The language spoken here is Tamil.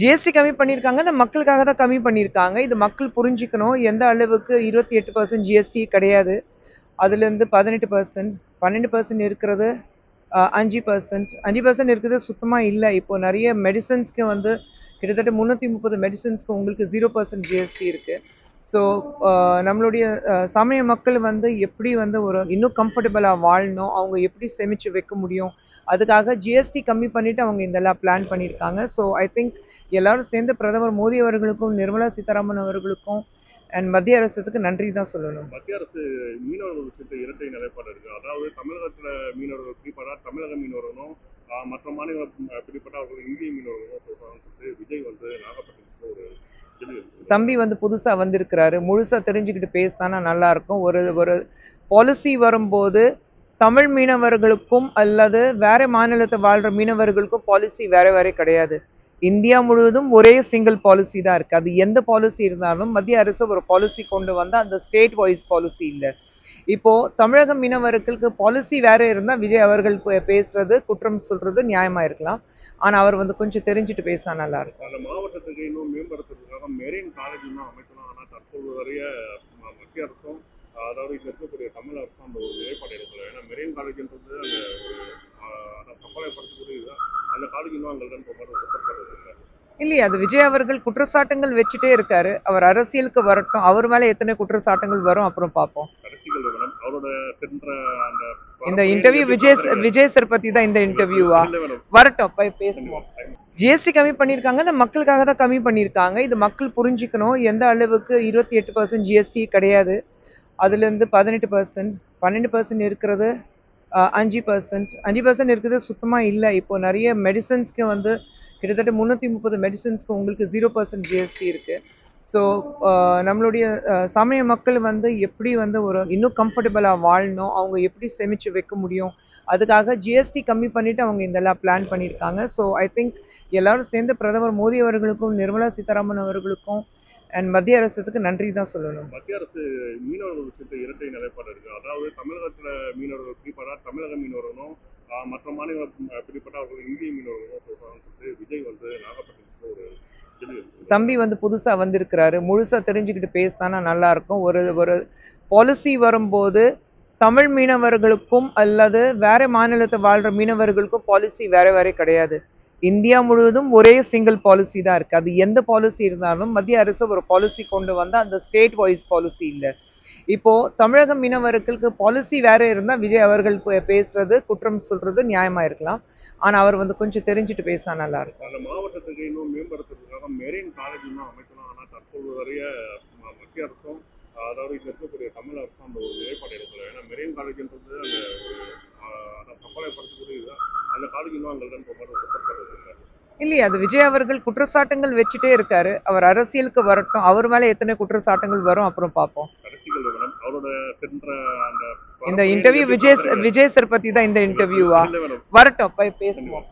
ஜிஎஸ்டி கம்மி பண்ணியிருக்காங்க. இந்த மக்களுக்காக தான் கம்மி பண்ணியிருக்காங்க. இது மக்கள் புரிஞ்சுக்கணும். எந்த அளவுக்கு இருபத்தி எட்டு பர்சன்ட் ஜிஎஸ்டி கிடையாது. அதுலேருந்து பதினெட்டு பர்சன்ட் பன்னெண்டு பர்சன்ட் இருக்கிறது அஞ்சு பர்சன்ட் அஞ்சு பர்சன்ட் இருக்கிறது சுத்தமாக இல்லை. இப்போ நிறைய மெடிசன்ஸ்க்கு வந்து கிட்டத்தட்ட முந்நூற்றி முப்பது மெடிசன்ஸ்க்கு உங்களுக்கு ஜீரோ பர்சன்ட் ஜிஎஸ்டி இருக்குது ஸோ uh, நம்மளுடைய uh, சமய மக்கள் வந்து எப்படி வந்து ஒரு இன்னும் கம்ஃபர்டபுளாக வாழணும் அவங்க எப்படி சேமித்து வைக்க முடியும் அதுக்காக ஜிஎஸ்டி கம்மி பண்ணிவிட்டு அவங்க இதெல்லாம் பிளான் பண்ணியிருக்காங்க. ஸோ ஐ திங்க் எல்லோரும் சேர்ந்து பிரதமர் மோடி அவர்களுக்கும் நிர்மலா சீதாராமன் அவர்களுக்கும் அண்ட் மத்திய அரசுக்கு நன்றி தான் சொல்லணும். மத்திய அரசு மீனவர்கள் விஷயத்தை இரட்டை நிலைப்பாடு இருக்கு. அதாவது தமிழகத்துல மீனவர்கள் பிடிப்படா தமிழக மீனவர்களும் மற்ற மாநில பிடிப்பட்டா அவர்கள் இந்திய மீனவர்களும் சொல்லிட்டு விஜய் வந்து நாகப்பட்டினத்துல ஒரு தம்பி வந்து புதுசா வந்திருக்கிறாரு. முழுசா தெரிஞ்சுக்கிட்டு பேசினானா நல்லா இருக்கும் ஒரு ஒரு பாலிசி வரும்போது தமிழ் மீனவர்களுக்கும் அல்லது வேற மாநிலத்தை வாழ்ற மீனவர்களுக்கும் பாலிசி வேற வேற கிடையாது. இந்தியா முழுவதும் ஒரே சிங்கிள் பாலிசி தான் இருக்கு. அது எந்த பாலிசி இருந்தாலும் மத்திய அரசு ஒரு பாலிசி கொண்டு வந்தால் அந்த ஸ்டேட் வைஸ் பாலிசி இல்லை. இப்போது தமிழக மீனவர்களுக்கு பாலிசி வேற இருந்தால் விஜய் அவர்கள் பே- பேசுறது குற்றம் சொல்கிறது நியாயமாக இருக்கலாம். ஆனால் அவர் வந்து கொஞ்சம் தெரிஞ்சுட்டு பேசினா நல்லா இருக்கும். அந்த மாவட்டத்துக்கு இன்னும் மேம்படுத்துறதுக்காக மெரின் காலேஜ் தான் அமைக்கலாம். ஆனால் தற்போது வரைய ம- மத்திய அரசும் அதாவது இங்க இருக்கக்கூடிய தமிழ் அரசும் அந்த ஒரு நிலைப்பாடு எடுக்கல. ஏன்னா மெரின் காலேஜ்ன்றது அந்த ஒரு ஆஹ், அந்த படுத்தக்கூடிய அந்த காலேஜ் இன்னும் அங்கே ரொம்ப மாதிரி இல்லையே அது விஜய் அவர்கள் குற்றச்சாட்டுங்கள் வச்சுட்டே இருக்காரு. அவர் அரசியலுக்கு வரட்டும். அவர் மேல எத்தனை குற்றச்சாட்டுகள் வரும் அப்புறம் பார்ப்போம். இந்த இன்டர்வியூ விஜய் விஜய் சார் பத்தி தான் இந்த இன்டர்வியூவா வரட்டும் போய் பேசுவோம். ஜிஎஸ்டி கம்மி பண்ணியிருக்காங்க இந்த மக்களுக்காக தான் கம்மி பண்ணியிருக்காங்க இது மக்கள் புரிஞ்சுக்கணும். எந்த அளவுக்கு இருபத்தி எட்டு பர்சன்ட் ஜிஎஸ்டி கிடையாது. அதுலேருந்து பதினெட்டு பர்சன்ட் பன்னெண்டு பர்சன்ட் இருக்கிறது அஞ்சு பர்சன்ட் அஞ்சு பர்சன்ட் இருக்கிறது சுத்தமாக இல்லை. இப்போ நிறைய மெடிசன்ஸ்க்கு வந்து கிட்டத்தட்ட முந்நூற்றி முப்பது மெடிசன்ஸ்க்கு உங்களுக்கு ஜீரோ பர்சன்ட் ஜிஎஸ்டி இருக்குது ஸோ நம்மளுடைய சமய மக்கள் வந்து எப்படி வந்து ஒரு இன்னும் கம்ஃபர்டபுளாக வாழணும் அவங்க எப்படி சேமித்து வைக்க முடியும் அதுக்காக ஜிஎஸ்டி கம்மி பண்ணிவிட்டு அவங்க இதெல்லாம் பிளான் பண்ணியிருக்காங்க. ஸோ ஐ திங்க் எல்லோரும் சேர்ந்து பிரதமர் மோடி அவர்களுக்கும் நிர்மலா சீதாராமன் அவர்களுக்கும் அண்ட் மத்திய அரசுக்கு நன்றி தான் சொல்லணும். மத்திய அரசு மீனவர்கள் விஷயத்தை இரட்டை நிலைப்பாடு இருக்குது அதாவது தமிழகத்தில் மீனவர்கள் குறிப்பாக தமிழக மீனவர்களும் மற்ற மாநில பிடிப்பட்ட அவர்கள் இந்திய சொல்லிட்டு விஜய் வந்து நாகப்பட்டினத்துல ஒரு தம்பி வந்து புதுசா வந்திருக்கிறாரு. முழுசா தெரிஞ்சுக்கிட்டு பேசினானா நல்லா இருக்கும் ஒரு ஒரு பாலிசி வரும்போது தமிழ் மீனவர்களுக்கும் அல்லது வேற மாநிலத்தை வாழ்ற மீனவர்களுக்கும் பாலிசி வேற வேற கிடையாது. இந்தியா முழுவதும் ஒரே சிங்கிள் பாலிசி தான் இருக்கு. அது எந்த பாலிசி இருந்தாலும் மத்திய அரசு ஒரு பாலிசி கொண்டு வந்தா அந்த ஸ்டேட் வைஸ் பாலிசி இல்லை. இப்போ தமிழக மீனவர்களுக்கு பாலிசி வேற இருந்தா விஜய் அவர்கள் பேசுறது குற்றம் சொல்றது நியாயமா இருக்கலாம். ஆனா அவர் வந்து கொஞ்சம் தெரிஞ்சுட்டு பேசினா நல்லா இருக்கும். அந்த மாவட்டத்துக்கு இன்னும் மேம்படுத்துறதுக்காக மெரின் காலேஜ் அமைக்கலாம் ஆனால் தற்போது வரைய மத்திய அரசும் அதாவது இங்க இருக்கக்கூடிய தமிழ் அரசும் அந்த ஒரு நிலைப்பாடு எடுக்கல. ஏன்னா மெரின் காலேஜ்ன்றது அந்த ஒரு அந்த காலேஜ் இன்னும் அங்கே இல்லையே அது விஜய் அவர்கள் குற்றச்சாட்டுங்கள் வச்சுட்டே இருக்காரு. அவர் அரசியலுக்கு வரட்டும். அவர் மேல எத்தனை குற்றச்சாட்டுகள் வரும் அப்புறம் பார்ப்போம். அவரோட சென்ற அந்த இந்த இன்டர்வியூ விஜய் விஜய் சார் பத்தி தான் இந்த இன்டர்வியூவா வரட்டும் போய் பேசுவோம்.